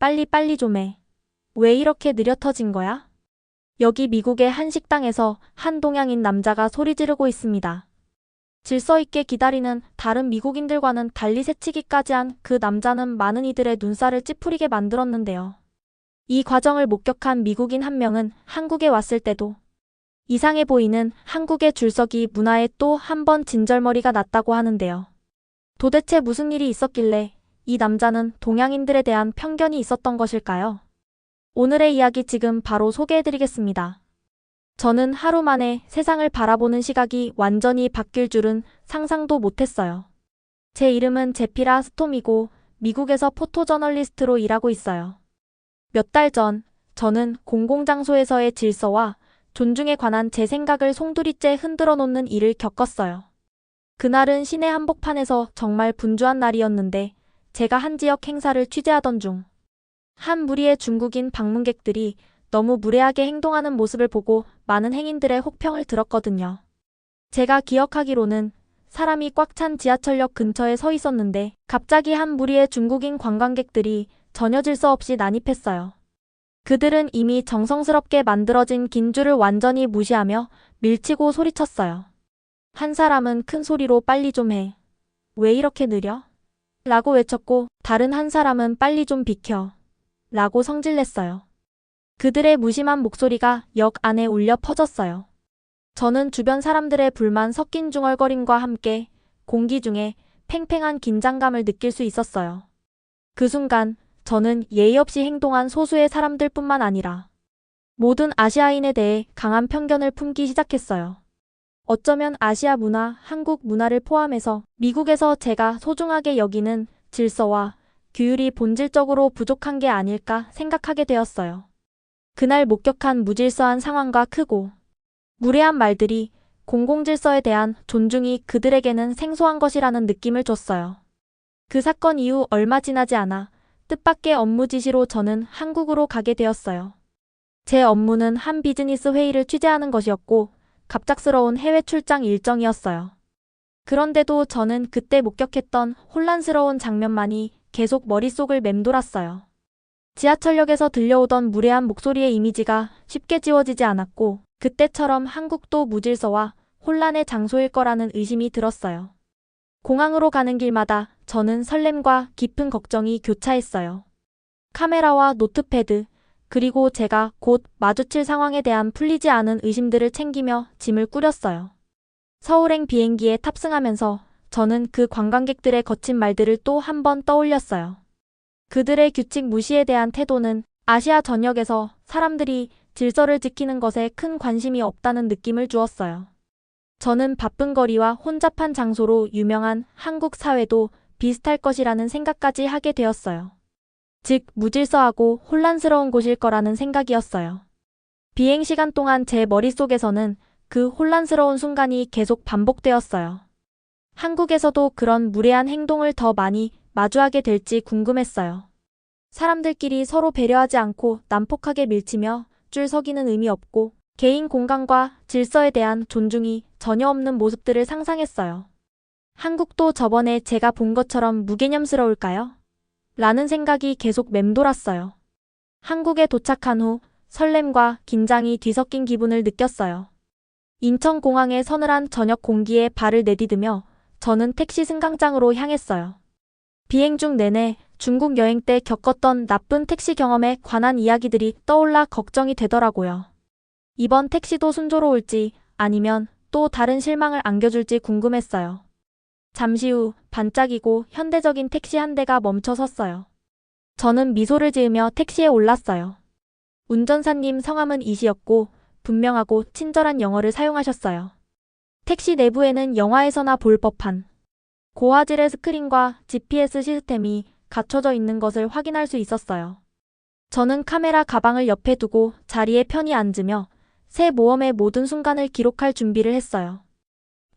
빨리 빨리 좀 해. 왜 이렇게 느려 터진 거야? 여기 미국의 한 식당에서 한 동양인 남자가 소리 지르고 있습니다. 질서 있게 기다리는 다른 미국인들과는 달리 새치기까지 한 그 남자는 많은 이들의 눈살을 찌푸리게 만들었는데요. 이 과정을 목격한 미국인 한 명은 한국에 왔을 때도 이상해 보이는 한국의 줄서기 문화에 또 한 번 진절머리가 났다고 하는데요. 도대체 무슨 일이 있었길래 이 남자는 동양인들에 대한 편견이 있었던 것일까요? 오늘의 이야기 지금 바로 소개해드리겠습니다. 저는 하루 만에 세상을 바라보는 시각이 완전히 바뀔 줄은 상상도 못했어요. 제 이름은 제피라 스톰이고 미국에서 포토저널리스트로 일하고 있어요. 몇 달 전, 저는 공공장소에서의 질서와 존중에 관한 제 생각을 송두리째 흔들어 놓는 일을 겪었어요. 그날은 시내 한복판에서 정말 분주한 날이었는데 제가 한 지역 행사를 취재하던 중 한 무리의 중국인 방문객들이 너무 무례하게 행동하는 모습을 보고 많은 행인들의 혹평을 들었거든요. 제가 기억하기로는 사람이 꽉 찬 지하철역 근처에 서 있었는데 갑자기 한 무리의 중국인 관광객들이 전혀 질서 없이 난입했어요. 그들은 이미 정성스럽게 만들어진 긴 줄을 완전히 무시하며 밀치고 소리쳤어요. 한 사람은 큰 소리로 빨리 좀 해. 왜 이렇게 느려? 라고 외쳤고 다른 한 사람은 빨리 좀 비켜. 라고 성질냈어요. 그들의 무심한 목소리가 역 안에 울려 퍼졌어요. 저는 주변 사람들의 불만 섞인 중얼거림과 함께 공기 중에 팽팽한 긴장감을 느낄 수 있었어요. 그 순간 저는 예의 없이 행동한 소수의 사람들뿐만 아니라 모든 아시아인에 대해 강한 편견을 품기 시작했어요. 어쩌면 아시아 문화, 한국 문화를 포함해서 미국에서 제가 소중하게 여기는 질서와 규율이 본질적으로 부족한 게 아닐까 생각하게 되었어요. 그날 목격한 무질서한 상황과 크고 무례한 말들이 공공질서에 대한 존중이 그들에게는 생소한 것이라는 느낌을 줬어요. 그 사건 이후 얼마 지나지 않아 뜻밖의 업무 지시로 저는 한국으로 가게 되었어요. 제 업무는 한 비즈니스 회의를 취재하는 것이었고 갑작스러운 해외 출장 일정이었어요. 그런데도 저는 그때 목격했던 혼란스러운 장면만이 계속 머릿속을 맴돌았어요. 지하철역에서 들려오던 무례한 목소리의 이미지가 쉽게 지워지지 않았고 그때처럼 한국도 무질서와 혼란의 장소일 거라는 의심이 들었어요. 공항으로 가는 길마다 저는 설렘과 깊은 걱정이 교차했어요. 카메라와 노트패드, 그리고 제가 곧 마주칠 상황에 대한 풀리지 않은 의심들을 챙기며 짐을 꾸렸어요. 서울행 비행기에 탑승하면서 저는 그 관광객들의 거친 말들을 또 한 번 떠올렸어요. 그들의 규칙 무시에 대한 태도는 아시아 전역에서 사람들이 질서를 지키는 것에 큰 관심이 없다는 느낌을 주었어요. 저는 바쁜 거리와 혼잡한 장소로 유명한 한국 사회도 비슷할 것이라는 생각까지 하게 되었어요. 즉, 무질서하고 혼란스러운 곳일 거라는 생각이었어요. 비행 시간 동안 제 머릿속에서는 그 혼란스러운 순간이 계속 반복되었어요. 한국에서도 그런 무례한 행동을 더 많이 마주하게 될지 궁금했어요. 사람들끼리 서로 배려하지 않고 난폭하게 밀치며 줄 서기는 의미 없고 개인 공간과 질서에 대한 존중이 전혀 없는 모습들을 상상했어요. 한국도 저번에 제가 본 것처럼 무개념스러울까요? 라는 생각이 계속 맴돌았어요. 한국에 도착한 후 설렘과 긴장이 뒤섞인 기분을 느꼈어요. 인천공항의 서늘한 저녁 공기에 발을 내디디며 저는 택시 승강장으로 향했어요. 비행 중 내내 중국 여행 때 겪었던 나쁜 택시 경험에 관한 이야기들이 떠올라 걱정이 되더라고요. 이번 택시도 순조로울지 아니면 또 다른 실망을 안겨줄지 궁금했어요. 잠시 후 반짝이고 현대적인 택시 한 대가 멈춰 섰어요. 저는 미소를 지으며 택시에 올랐어요. 운전사님 성함은 이시였고 분명하고 친절한 영어를 사용하셨어요. 택시 내부에는 영화에서나 볼 법한 고화질의 스크린과 GPS 시스템이 갖춰져 있는 것을 확인할 수 있었어요. 저는 카메라 가방을 옆에 두고 자리에 편히 앉으며 새 모험의 모든 순간을 기록할 준비를 했어요.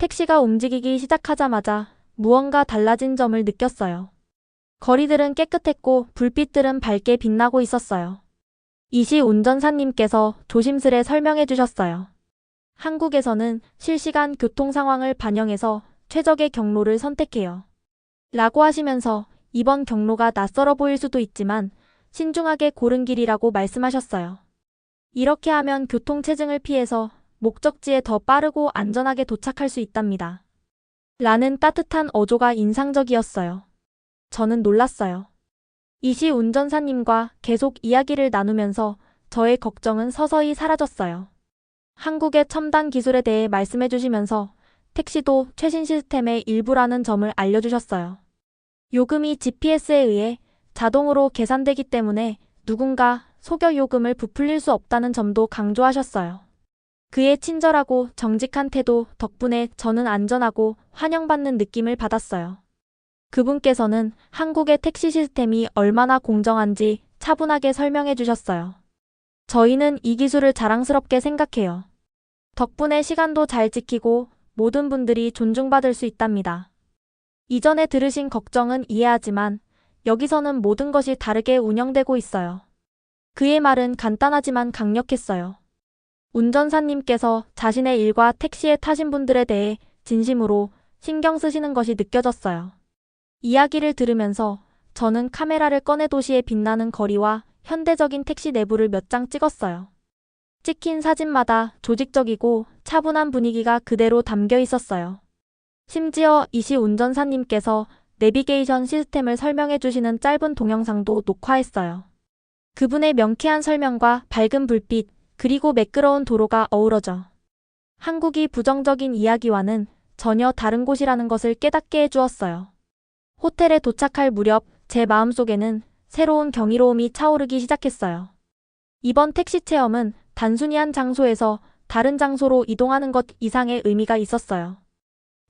택시가 움직이기 시작하자마자 무언가 달라진 점을 느꼈어요. 거리들은 깨끗했고 불빛들은 밝게 빛나고 있었어요. 이시 운전사님께서 조심스레 설명해 주셨어요. 한국에서는 실시간 교통 상황을 반영해서 최적의 경로를 선택해요. 라고 하시면서 이번 경로가 낯설어 보일 수도 있지만 신중하게 고른 길이라고 말씀하셨어요. 이렇게 하면 교통체증을 피해서 목적지에 더 빠르고 안전하게 도착할 수 있답니다. 라는 따뜻한 어조가 인상적이었어요. 저는 놀랐어요. 이시 운전사님과 계속 이야기를 나누면서 저의 걱정은 서서히 사라졌어요. 한국의 첨단 기술에 대해 말씀해 주시면서 택시도 최신 시스템의 일부라는 점을 알려주셨어요. 요금이 GPS에 의해 자동으로 계산되기 때문에 누군가 소겨 요금을 부풀릴 수 없다는 점도 강조하셨어요. 그의 친절하고 정직한 태도 덕분에 저는 안전하고 환영받는 느낌을 받았어요. 그분께서는 한국의 택시 시스템이 얼마나 공정한지 차분하게 설명해 주셨어요. 저희는 이 기술을 자랑스럽게 생각해요. 덕분에 시간도 잘 지키고 모든 분들이 존중받을 수 있답니다. 이전에 들으신 걱정은 이해하지만 여기서는 모든 것이 다르게 운영되고 있어요. 그의 말은 간단하지만 강력했어요. 운전사님께서 자신의 일과 택시에 타신 분들에 대해 진심으로 신경 쓰시는 것이 느껴졌어요. 이야기를 들으면서 저는 카메라를 꺼내 도시의 빛나는 거리와 현대적인 택시 내부를 몇 장 찍었어요. 찍힌 사진마다 조직적이고 차분한 분위기가 그대로 담겨 있었어요. 심지어 이시 운전사님께서 내비게이션 시스템을 설명해 주시는 짧은 동영상도 녹화했어요. 그분의 명쾌한 설명과 밝은 불빛, 그리고 매끄러운 도로가 어우러져 한국이 부정적인 이야기와는 전혀 다른 곳이라는 것을 깨닫게 해주었어요. 호텔에 도착할 무렵 제 마음속에는 새로운 경이로움이 차오르기 시작했어요. 이번 택시 체험은 단순히 한 장소에서 다른 장소로 이동하는 것 이상의 의미가 있었어요.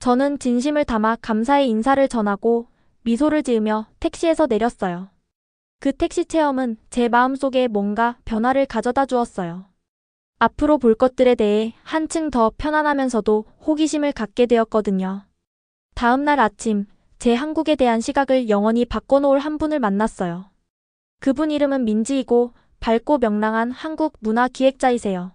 저는 진심을 담아 감사의 인사를 전하고 미소를 지으며 택시에서 내렸어요. 그 택시 체험은 제 마음속에 뭔가 변화를 가져다 주었어요. 앞으로 볼 것들에 대해 한층 더 편안하면서도 호기심을 갖게 되었거든요. 다음 날 아침, 제 한국에 대한 시각을 영원히 바꿔놓을 한 분을 만났어요. 그분 이름은 민지이고 밝고 명랑한 한국 문화 기획자이세요.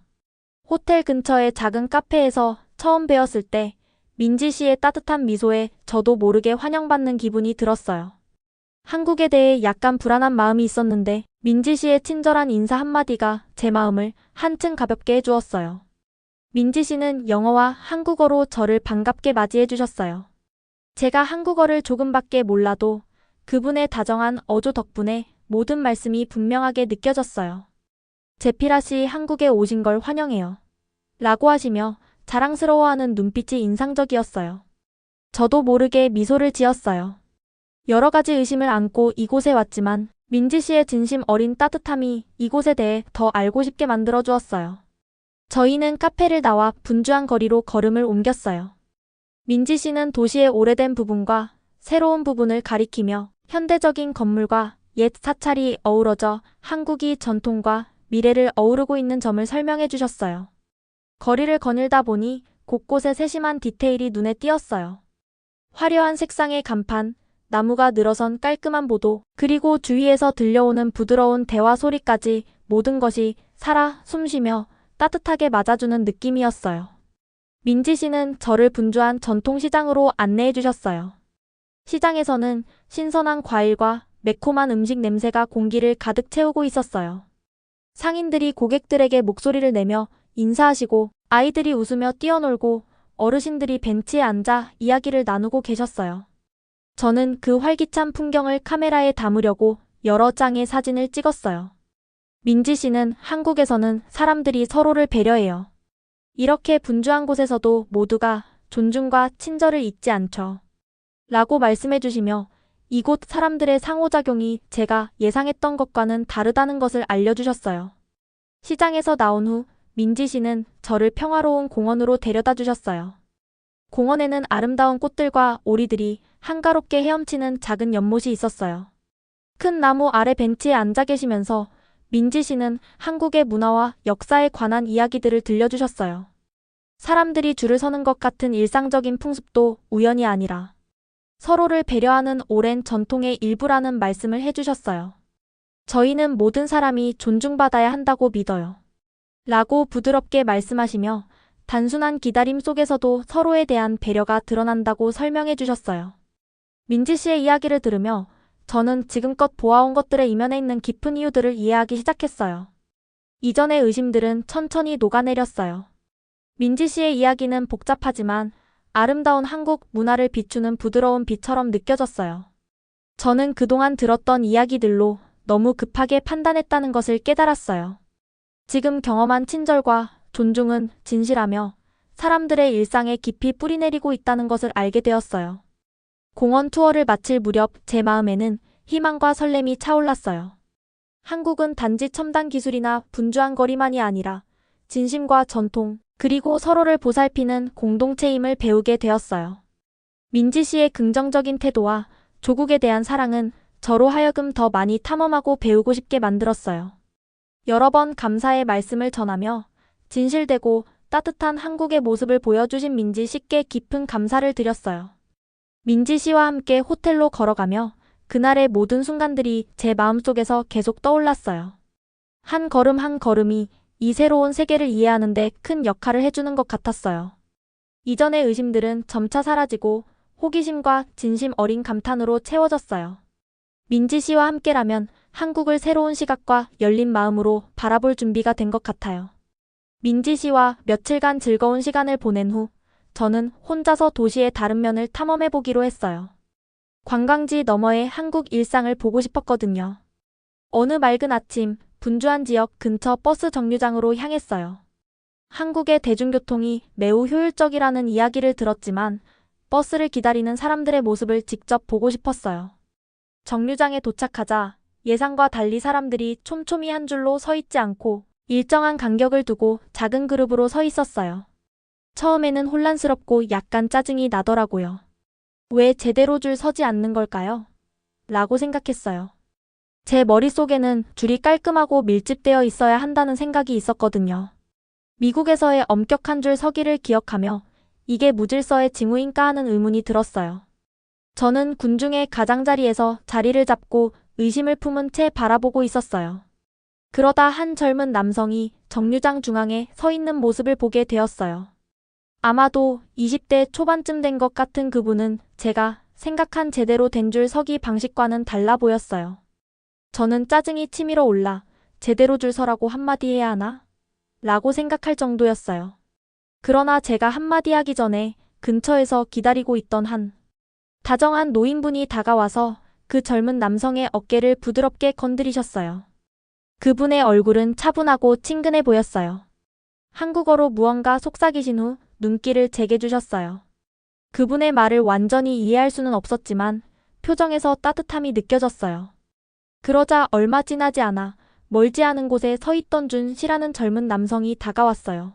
호텔 근처의 작은 카페에서 처음 뵈었을 때 민지 씨의 따뜻한 미소에 저도 모르게 환영받는 기분이 들었어요. 한국에 대해 약간 불안한 마음이 있었는데 민지 씨의 친절한 인사 한마디가 제 마음을 한층 가볍게 해주었어요. 민지 씨는 영어와 한국어로 저를 반갑게 맞이해 주셨어요. 제가 한국어를 조금밖에 몰라도 그분의 다정한 어조 덕분에 모든 말씀이 분명하게 느껴졌어요. 제피라 씨 한국에 오신 걸 환영해요. 라고 하시며 자랑스러워하는 눈빛이 인상적이었어요. 저도 모르게 미소를 지었어요. 여러 가지 의심을 안고 이곳에 왔지만 민지 씨의 진심 어린 따뜻함이 이곳에 대해 더 알고 싶게 만들어 주었어요. 저희는 카페를 나와 분주한 거리로 걸음을 옮겼어요. 민지 씨는 도시의 오래된 부분과 새로운 부분을 가리키며 현대적인 건물과 옛 사찰이 어우러져 한국이 전통과 미래를 어우르고 있는 점을 설명해 주셨어요. 거리를 거닐다 보니 곳곳에 세심한 디테일이 눈에 띄었어요. 화려한 색상의 간판, 나무가 늘어선 깔끔한 보도, 그리고 주위에서 들려오는 부드러운 대화 소리까지 모든 것이 살아 숨쉬며 따뜻하게 맞아주는 느낌이었어요. 민지 씨는 저를 분주한 전통시장으로 안내해 주셨어요. 시장에서는 신선한 과일과 매콤한 음식 냄새가 공기를 가득 채우고 있었어요. 상인들이 고객들에게 목소리를 내며 인사하시고 아이들이 웃으며 뛰어놀고 어르신들이 벤치에 앉아 이야기를 나누고 계셨어요. 저는 그 활기찬 풍경을 카메라에 담으려고 여러 장의 사진을 찍었어요. 민지 씨는 한국에서는 사람들이 서로를 배려해요. 이렇게 분주한 곳에서도 모두가 존중과 친절을 잊지 않죠. 라고 말씀해 주시며 이곳 사람들의 상호작용이 제가 예상했던 것과는 다르다는 것을 알려주셨어요. 시장에서 나온 후 민지 씨는 저를 평화로운 공원으로 데려다 주셨어요. 공원에는 아름다운 꽃들과 오리들이 한가롭게 헤엄치는 작은 연못이 있었어요. 큰 나무 아래 벤치에 앉아 계시면서 민지 씨는 한국의 문화와 역사에 관한 이야기들을 들려주셨어요. 사람들이 줄을 서는 것 같은 일상적인 풍습도 우연이 아니라 서로를 배려하는 오랜 전통의 일부라는 말씀을 해주셨어요. 저희는 모든 사람이 존중받아야 한다고 믿어요. 라고 부드럽게 말씀하시며 단순한 기다림 속에서도 서로에 대한 배려가 드러난다고 설명해 주셨어요. 민지 씨의 이야기를 들으며 저는 지금껏 보아온 것들의 이면에 있는 깊은 이유들을 이해하기 시작했어요. 이전의 의심들은 천천히 녹아내렸어요. 민지 씨의 이야기는 복잡하지만 아름다운 한국 문화를 비추는 부드러운 빛처럼 느껴졌어요. 저는 그동안 들었던 이야기들로 너무 급하게 판단했다는 것을 깨달았어요. 지금 경험한 친절과 존중은 진실하며 사람들의 일상에 깊이 뿌리내리고 있다는 것을 알게 되었어요. 공원 투어를 마칠 무렵 제 마음에는 희망과 설렘이 차올랐어요. 한국은 단지 첨단 기술이나 분주한 거리만이 아니라 진심과 전통, 그리고 서로를 보살피는 공동체임을 배우게 되었어요. 민지 씨의 긍정적인 태도와 조국에 대한 사랑은 저로 하여금 더 많이 탐험하고 배우고 싶게 만들었어요. 여러 번 감사의 말씀을 전하며 진실되고 따뜻한 한국의 모습을 보여주신 민지 씨께 깊은 감사를 드렸어요. 민지 씨와 함께 호텔로 걸어가며 그날의 모든 순간들이 제 마음속에서 계속 떠올랐어요. 한 걸음 한 걸음이 이 새로운 세계를 이해하는 데 큰 역할을 해주는 것 같았어요. 이전의 의심들은 점차 사라지고 호기심과 진심 어린 감탄으로 채워졌어요. 민지 씨와 함께라면 한국을 새로운 시각과 열린 마음으로 바라볼 준비가 된 것 같아요. 민지 씨와 며칠간 즐거운 시간을 보낸 후 저는 혼자서 도시의 다른 면을 탐험해 보기로 했어요. 관광지 너머의 한국 일상을 보고 싶었거든요. 어느 맑은 아침, 분주한 지역 근처 버스 정류장으로 향했어요. 한국의 대중교통이 매우 효율적이라는 이야기를 들었지만 버스를 기다리는 사람들의 모습을 직접 보고 싶었어요. 정류장에 도착하자 예상과 달리 사람들이 촘촘히 한 줄로 서 있지 않고 일정한 간격을 두고 작은 그룹으로 서 있었어요. 처음에는 혼란스럽고 약간 짜증이 나더라고요. 왜 제대로 줄 서지 않는 걸까요? 라고 생각했어요. 제 머릿속에는 줄이 깔끔하고 밀집되어 있어야 한다는 생각이 있었거든요. 미국에서의 엄격한 줄 서기를 기억하며 이게 무질서의 징후인가 하는 의문이 들었어요. 저는 군중의 가장자리에서 자리를 잡고 의심을 품은 채 바라보고 있었어요. 그러다 한 젊은 남성이 정류장 중앙에 서 있는 모습을 보게 되었어요. 아마도 20대 초반쯤 된 것 같은 그분은 제가 생각한 제대로 된 줄 서기 방식과는 달라 보였어요. 저는 짜증이 치밀어 올라 제대로 줄 서라고 한마디 해야 하나? 라고 생각할 정도였어요. 그러나 제가 한마디 하기 전에 근처에서 기다리고 있던 한 다정한 노인분이 다가와서 그 젊은 남성의 어깨를 부드럽게 건드리셨어요. 그분의 얼굴은 차분하고 친근해 보였어요. 한국어로 무언가 속삭이신 후 눈길을 제게 주셨어요. 그분의 말을 완전히 이해할 수는 없었지만 표정에서 따뜻함이 느껴졌어요. 그러자 얼마 지나지 않아 멀지 않은 곳에 서 있던 준 씨라는 젊은 남성이 다가왔어요.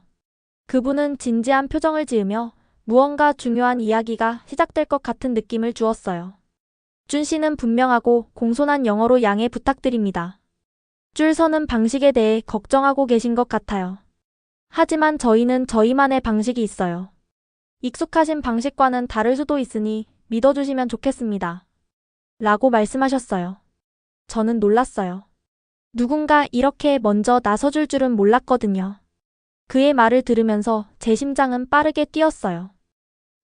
그분은 진지한 표정을 지으며 무언가 중요한 이야기가 시작될 것 같은 느낌을 주었어요. 준 씨는 분명하고 공손한 영어로 양해 부탁드립니다. 줄 서는 방식에 대해 걱정하고 계신 것 같아요. 하지만 저희는 저희만의 방식이 있어요. 익숙하신 방식과는 다를 수도 있으니 믿어주시면 좋겠습니다. 라고 말씀하셨어요. 저는 놀랐어요. 누군가 이렇게 먼저 나서줄 줄은 몰랐거든요. 그의 말을 들으면서 제 심장은 빠르게 뛰었어요.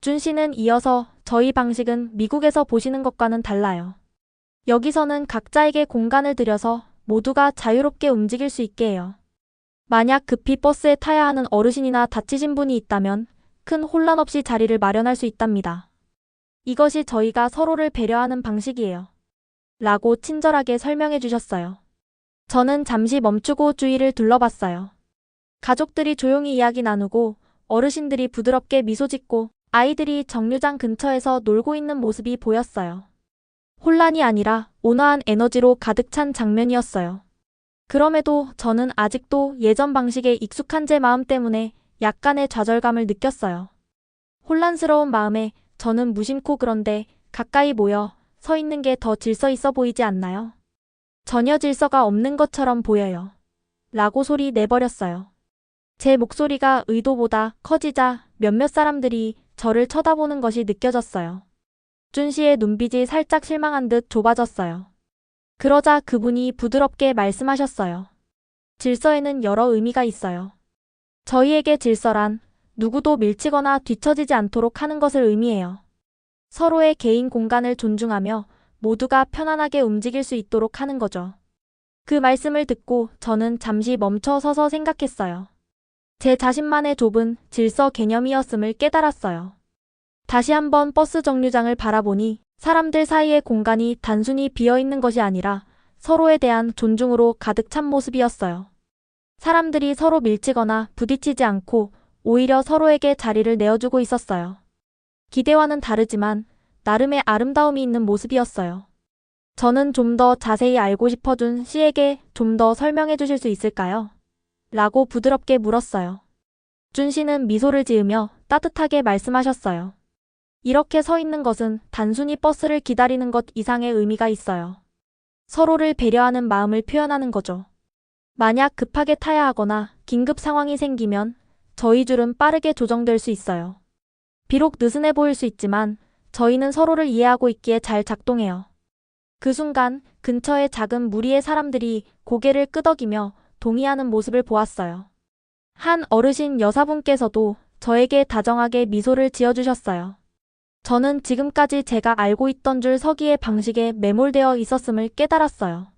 준 씨는 이어서 저희 방식은 미국에서 보시는 것과는 달라요. 여기서는 각자에게 공간을 들여서 모두가 자유롭게 움직일 수 있게 해요. 만약 급히 버스에 타야 하는 어르신이나 다치신 분이 있다면 큰 혼란 없이 자리를 마련할 수 있답니다. 이것이 저희가 서로를 배려하는 방식이에요. 라고 친절하게 설명해 주셨어요. 저는 잠시 멈추고 주위를 둘러봤어요. 가족들이 조용히 이야기 나누고 어르신들이 부드럽게 미소 짓고 아이들이 정류장 근처에서 놀고 있는 모습이 보였어요. 혼란이 아니라 온화한 에너지로 가득 찬 장면이었어요. 그럼에도 저는 아직도 예전 방식에 익숙한 제 마음 때문에 약간의 좌절감을 느꼈어요. 혼란스러운 마음에 저는 무심코 그런데 가까이 모여 서 있는 게 더 질서 있어 보이지 않나요? 전혀 질서가 없는 것처럼 보여요. 라고 소리 내버렸어요. 제 목소리가 의도보다 커지자 몇몇 사람들이 저를 쳐다보는 것이 느껴졌어요. 준 씨의 눈빛이 살짝 실망한 듯 좁아졌어요. 그러자 그분이 부드럽게 말씀하셨어요. 질서에는 여러 의미가 있어요. 저희에게 질서란 누구도 밀치거나 뒤처지지 않도록 하는 것을 의미해요. 서로의 개인 공간을 존중하며 모두가 편안하게 움직일 수 있도록 하는 거죠. 그 말씀을 듣고 저는 잠시 멈춰 서서 생각했어요. 제 자신만의 좁은 질서 개념이었음을 깨달았어요. 다시 한번 버스 정류장을 바라보니 사람들 사이의 공간이 단순히 비어 있는 것이 아니라 서로에 대한 존중으로 가득 찬 모습이었어요. 사람들이 서로 밀치거나 부딪히지 않고 오히려 서로에게 자리를 내어주고 있었어요. 기대와는 다르지만 나름의 아름다움이 있는 모습이었어요. 저는 좀 더 자세히 알고 싶어준 씨에게 좀 더 설명해 주실 수 있을까요? 라고 부드럽게 물었어요. 준 씨는 미소를 지으며 따뜻하게 말씀하셨어요. 이렇게 서 있는 것은 단순히 버스를 기다리는 것 이상의 의미가 있어요. 서로를 배려하는 마음을 표현하는 거죠. 만약 급하게 타야 하거나 긴급 상황이 생기면 저희 줄은 빠르게 조정될 수 있어요. 비록 느슨해 보일 수 있지만 저희는 서로를 이해하고 있기에 잘 작동해요. 그 순간 근처의 작은 무리의 사람들이 고개를 끄덕이며 동의하는 모습을 보았어요. 한 어르신 여사분께서도 저에게 다정하게 미소를 지어주셨어요. 저는 지금까지 제가 알고 있던 줄 서기의 방식에 매몰되어 있었음을 깨달았어요.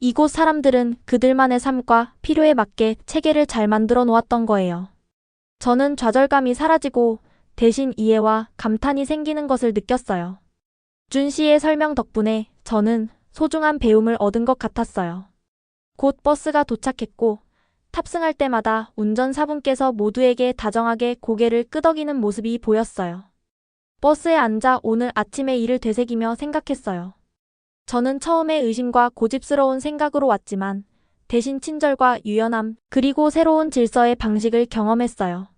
이곳 사람들은 그들만의 삶과 필요에 맞게 체계를 잘 만들어 놓았던 거예요. 저는 좌절감이 사라지고 대신 이해와 감탄이 생기는 것을 느꼈어요. 준 씨의 설명 덕분에 저는 소중한 배움을 얻은 것 같았어요. 곧 버스가 도착했고 탑승할 때마다 운전사분께서 모두에게 다정하게 고개를 끄덕이는 모습이 보였어요. 버스에 앉아 오늘 아침의 일을 되새기며 생각했어요. 저는 처음에 의심과 고집스러운 생각으로 왔지만 대신 친절과 유연함 그리고 새로운 질서의 방식을 경험했어요.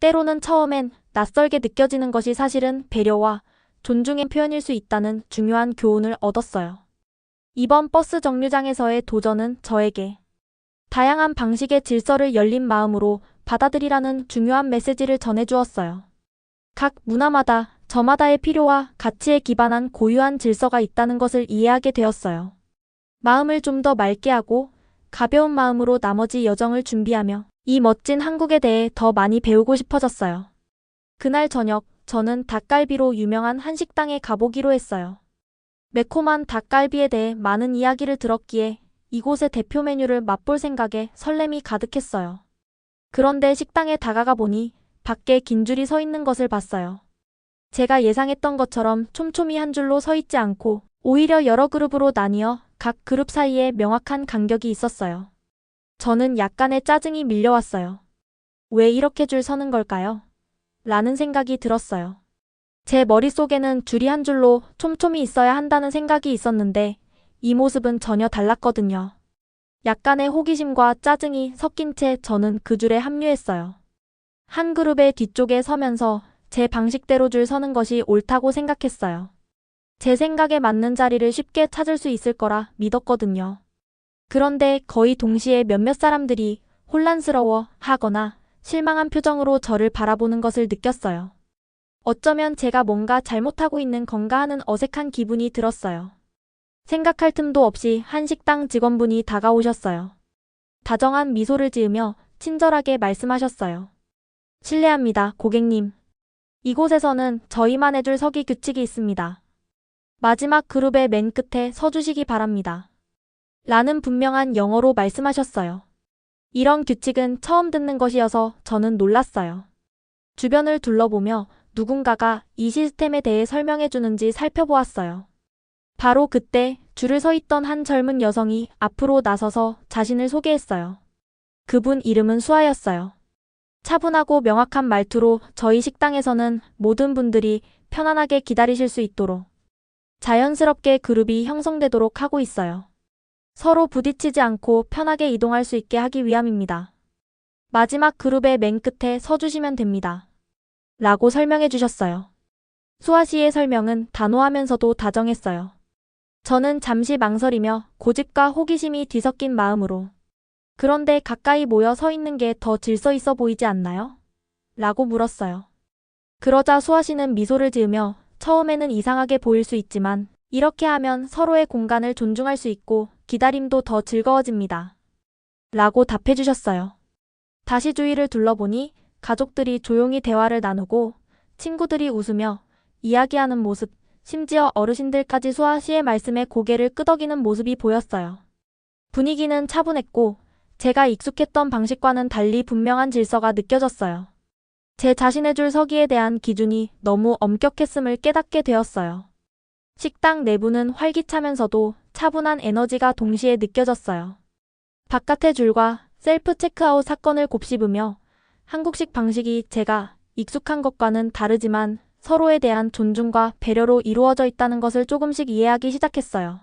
때로는 처음엔 낯설게 느껴지는 것이 사실은 배려와 존중의 표현일 수 있다는 중요한 교훈을 얻었어요. 이번 버스 정류장에서의 도전은 저에게 다양한 방식의 질서를 열린 마음으로 받아들이라는 중요한 메시지를 전해주었어요. 각 문화마다 저마다의 필요와 가치에 기반한 고유한 질서가 있다는 것을 이해하게 되었어요. 마음을 좀 더 맑게 하고 가벼운 마음으로 나머지 여정을 준비하며 이 멋진 한국에 대해 더 많이 배우고 싶어졌어요. 그날 저녁 저는 닭갈비로 유명한 한식당에 가보기로 했어요. 매콤한 닭갈비에 대해 많은 이야기를 들었기에 이곳의 대표 메뉴를 맛볼 생각에 설렘이 가득했어요. 그런데 식당에 다가가 보니 밖에 긴 줄이 서 있는 것을 봤어요. 제가 예상했던 것처럼 촘촘히 한 줄로 서 있지 않고 오히려 여러 그룹으로 나뉘어 각 그룹 사이에 명확한 간격이 있었어요. 저는 약간의 짜증이 밀려왔어요. 왜 이렇게 줄 서는 걸까요? 라는 생각이 들었어요. 제 머릿속에는 줄이 한 줄로 촘촘히 있어야 한다는 생각이 있었는데 이 모습은 전혀 달랐거든요. 약간의 호기심과 짜증이 섞인 채 저는 그 줄에 합류했어요. 한 그룹의 뒤쪽에 서면서 제 방식대로 줄 서는 것이 옳다고 생각했어요. 제 생각에 맞는 자리를 쉽게 찾을 수 있을 거라 믿었거든요. 그런데 거의 동시에 몇몇 사람들이 혼란스러워 하거나 실망한 표정으로 저를 바라보는 것을 느꼈어요. 어쩌면 제가 뭔가 잘못하고 있는 건가 하는 어색한 기분이 들었어요. 생각할 틈도 없이 한 식당 직원분이 다가오셨어요. 다정한 미소를 지으며 친절하게 말씀하셨어요. 실례합니다, 고객님. 이곳에서는 저희만 해줄 서기 규칙이 있습니다. 마지막 그룹의 맨 끝에 서주시기 바랍니다. 라는 분명한 영어로 말씀하셨어요. 이런 규칙은 처음 듣는 것이어서 저는 놀랐어요. 주변을 둘러보며 누군가가 이 시스템에 대해 설명해 주는지 살펴보았어요. 바로 그때 줄을 서 있던 한 젊은 여성이 앞으로 나서서 자신을 소개했어요. 그분 이름은 수아였어요. 차분하고 명확한 말투로 저희 식당에서는 모든 분들이 편안하게 기다리실 수 있도록 자연스럽게 그룹이 형성되도록 하고 있어요. 서로 부딪히지 않고 편하게 이동할 수 있게 하기 위함입니다. 마지막 그룹의 맨 끝에 서주시면 됩니다. 라고 설명해 주셨어요. 수아 씨의 설명은 단호하면서도 다정했어요. 저는 잠시 망설이며 고집과 호기심이 뒤섞인 마음으로 그런데 가까이 모여 서 있는 게 더 질서 있어 보이지 않나요? 라고 물었어요. 그러자 수아 씨는 미소를 지으며 처음에는 이상하게 보일 수 있지만 이렇게 하면 서로의 공간을 존중할 수 있고 기다림도 더 즐거워집니다. 라고 답해 주셨어요. 다시 주위를 둘러보니 가족들이 조용히 대화를 나누고 친구들이 웃으며 이야기하는 모습, 심지어 어르신들까지 수아 씨의 말씀에 고개를 끄덕이는 모습이 보였어요. 분위기는 차분했고 제가 익숙했던 방식과는 달리 분명한 질서가 느껴졌어요. 제 자신의 줄 서기에 대한 기준이 너무 엄격했음을 깨닫게 되었어요. 식당 내부는 활기차면서도 차분한 에너지가 동시에 느껴졌어요. 바깥의 줄과 셀프 체크아웃 사건을 곱씹으며 한국식 방식이 제가 익숙한 것과는 다르지만 서로에 대한 존중과 배려로 이루어져 있다는 것을 조금씩 이해하기 시작했어요.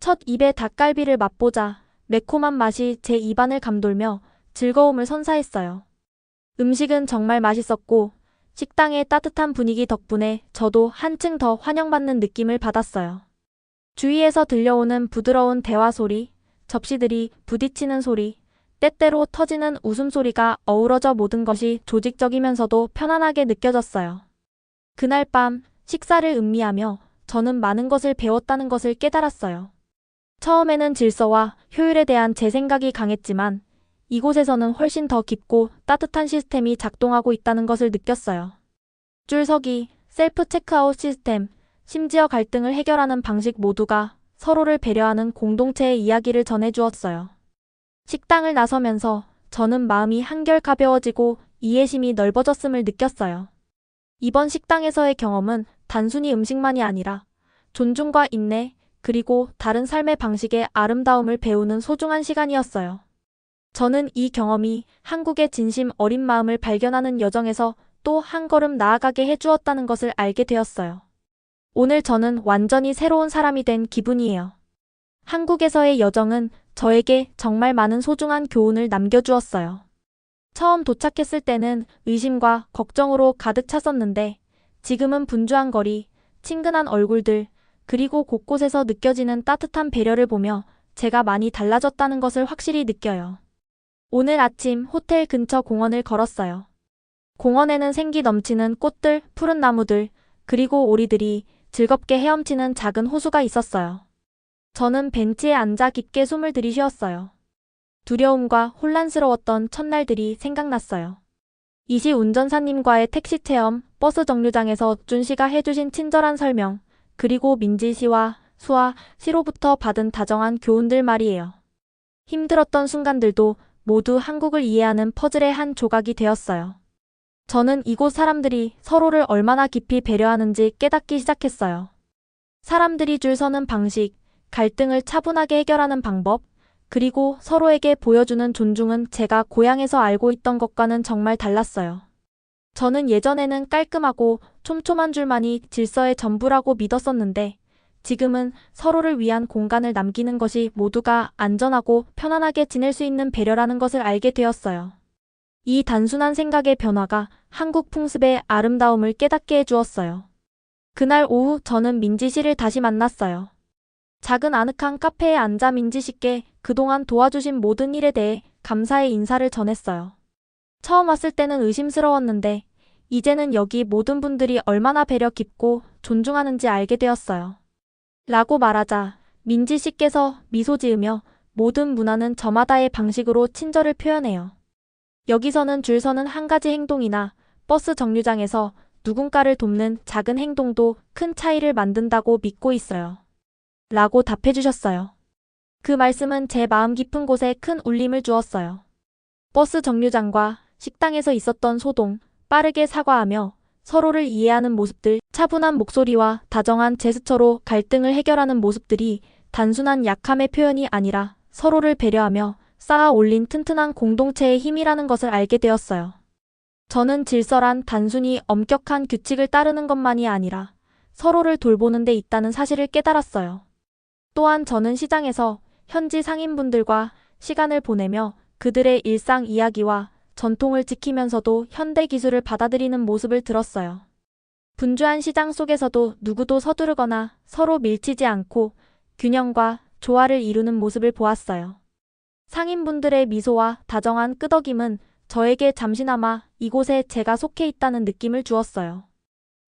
첫 입에 닭갈비를 맛보자 매콤한 맛이 제 입안을 감돌며 즐거움을 선사했어요. 음식은 정말 맛있었고 식당의 따뜻한 분위기 덕분에 저도 한층 더 환영받는 느낌을 받았어요. 주위에서 들려오는 부드러운 대화 소리, 접시들이 부딪히는 소리, 때때로 터지는 웃음소리가 어우러져 모든 것이 조직적이면서도 편안하게 느껴졌어요. 그날 밤 식사를 음미하며 저는 많은 것을 배웠다는 것을 깨달았어요. 처음에는 질서와 효율에 대한 제 생각이 강했지만 이곳에서는 훨씬 더 깊고 따뜻한 시스템이 작동하고 있다는 것을 느꼈어요. 줄서기, 셀프 체크아웃 시스템, 심지어 갈등을 해결하는 방식 모두가 서로를 배려하는 공동체의 이야기를 전해주었어요. 식당을 나서면서 저는 마음이 한결 가벼워지고 이해심이 넓어졌음을 느꼈어요. 이번 식당에서의 경험은 단순히 음식만이 아니라 존중과 인내, 그리고 다른 삶의 방식의 아름다움을 배우는 소중한 시간이었어요. 저는 이 경험이 한국의 진심 어린 마음을 발견하는 여정에서 또 한 걸음 나아가게 해주었다는 것을 알게 되었어요. 오늘 저는 완전히 새로운 사람이 된 기분이에요. 한국에서의 여정은 저에게 정말 많은 소중한 교훈을 남겨주었어요. 처음 도착했을 때는 의심과 걱정으로 가득 찼었는데 지금은 분주한 거리, 친근한 얼굴들, 그리고 곳곳에서 느껴지는 따뜻한 배려를 보며 제가 많이 달라졌다는 것을 확실히 느껴요. 오늘 아침 호텔 근처 공원을 걸었어요. 공원에는 생기 넘치는 꽃들, 푸른 나무들, 그리고 오리들이 즐겁게 헤엄치는 작은 호수가 있었어요. 저는 벤치에 앉아 깊게 숨을 들이쉬었어요. 두려움과 혼란스러웠던 첫날들이 생각났어요. 이시 운전사님과의 택시 체험, 버스 정류장에서 준 씨가 해주신 친절한 설명, 그리고 민지 씨와 수아 씨로부터 받은 다정한 교훈들 말이에요. 힘들었던 순간들도 모두 한국을 이해하는 퍼즐의 한 조각이 되었어요. 저는 이곳 사람들이 서로를 얼마나 깊이 배려하는지 깨닫기 시작했어요. 사람들이 줄 서는 방식, 갈등을 차분하게 해결하는 방법, 그리고 서로에게 보여주는 존중은 제가 고향에서 알고 있던 것과는 정말 달랐어요. 저는 예전에는 깔끔하고 촘촘한 줄만이 질서의 전부라고 믿었었는데 지금은 서로를 위한 공간을 남기는 것이 모두가 안전하고 편안하게 지낼 수 있는 배려라는 것을 알게 되었어요. 이 단순한 생각의 변화가 한국 풍습의 아름다움을 깨닫게 해주었어요. 그날 오후 저는 민지 씨를 다시 만났어요. 작은 아늑한 카페에 앉아 민지 씨께 그동안 도와주신 모든 일에 대해 감사의 인사를 전했어요. 처음 왔을 때는 의심스러웠는데 이제는 여기 모든 분들이 얼마나 배려 깊고 존중하는지 알게 되었어요. 라고 말하자 민지 씨께서 미소 지으며 모든 문화는 저마다의 방식으로 친절을 표현해요. 여기서는 줄 서는 한 가지 행동이나 버스 정류장에서 누군가를 돕는 작은 행동도 큰 차이를 만든다고 믿고 있어요. 라고 답해 주셨어요. 그 말씀은 제 마음 깊은 곳에 큰 울림을 주었어요. 버스 정류장과 식당에서 있었던 소동, 빠르게 사과하며 서로를 이해하는 모습들, 차분한 목소리와 다정한 제스처로 갈등을 해결하는 모습들이 단순한 약함의 표현이 아니라 서로를 배려하며 쌓아 올린 튼튼한 공동체의 힘이라는 것을 알게 되었어요. 저는 질서란 단순히 엄격한 규칙을 따르는 것만이 아니라 서로를 돌보는 데 있다는 사실을 깨달았어요. 또한 저는 시장에서 현지 상인분들과 시간을 보내며 그들의 일상 이야기와 전통을 지키면서도 현대 기술을 받아들이는 모습을 들었어요. 분주한 시장 속에서도 누구도 서두르거나 서로 밀치지 않고 균형과 조화를 이루는 모습을 보았어요. 상인분들의 미소와 다정한 끄덕임은 저에게 잠시나마 이곳에 제가 속해 있다는 느낌을 주었어요.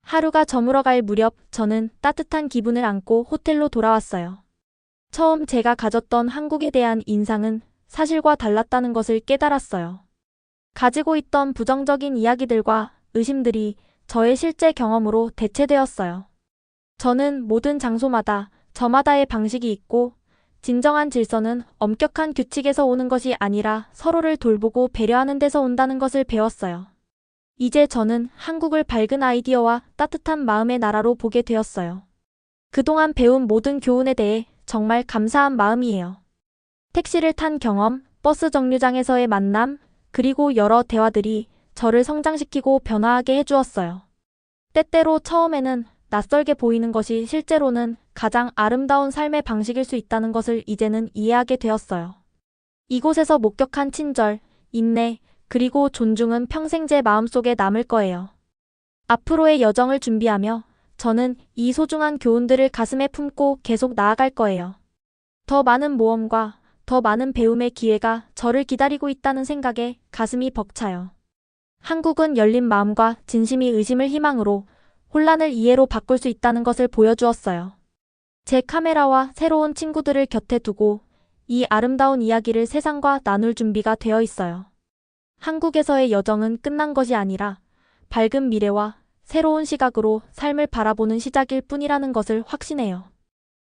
하루가 저물어갈 무렵 저는 따뜻한 기분을 안고 호텔로 돌아왔어요. 처음 제가 가졌던 한국에 대한 인상은 사실과 달랐다는 것을 깨달았어요. 가지고 있던 부정적인 이야기들과 의심들이 저의 실제 경험으로 대체되었어요. 저는 모든 장소마다 저마다의 방식이 있고 진정한 질서는 엄격한 규칙에서 오는 것이 아니라 서로를 돌보고 배려하는 데서 온다는 것을 배웠어요. 이제 저는 한국을 밝은 아이디어와 따뜻한 마음의 나라로 보게 되었어요. 그동안 배운 모든 교훈에 대해 정말 감사한 마음이에요. 택시를 탄 경험, 버스 정류장에서의 만남, 그리고 여러 대화들이 저를 성장시키고 변화하게 해주었어요. 때때로 처음에는 낯설게 보이는 것이 실제로는 가장 아름다운 삶의 방식일 수 있다는 것을 이제는 이해하게 되었어요. 이곳에서 목격한 친절, 인내, 그리고 존중은 평생 제 마음속에 남을 거예요. 앞으로의 여정을 준비하며 저는 이 소중한 교훈들을 가슴에 품고 계속 나아갈 거예요. 더 많은 모험과 더 많은 배움의 기회가 저를 기다리고 있다는 생각에 가슴이 벅차요. 한국은 열린 마음과 진심이 의심을 희망으로 혼란을 이해로 바꿀 수 있다는 것을 보여주었어요. 제 카메라와 새로운 친구들을 곁에 두고 이 아름다운 이야기를 세상과 나눌 준비가 되어 있어요. 한국에서의 여정은 끝난 것이 아니라 밝은 미래와 새로운 시각으로 삶을 바라보는 시작일 뿐이라는 것을 확신해요.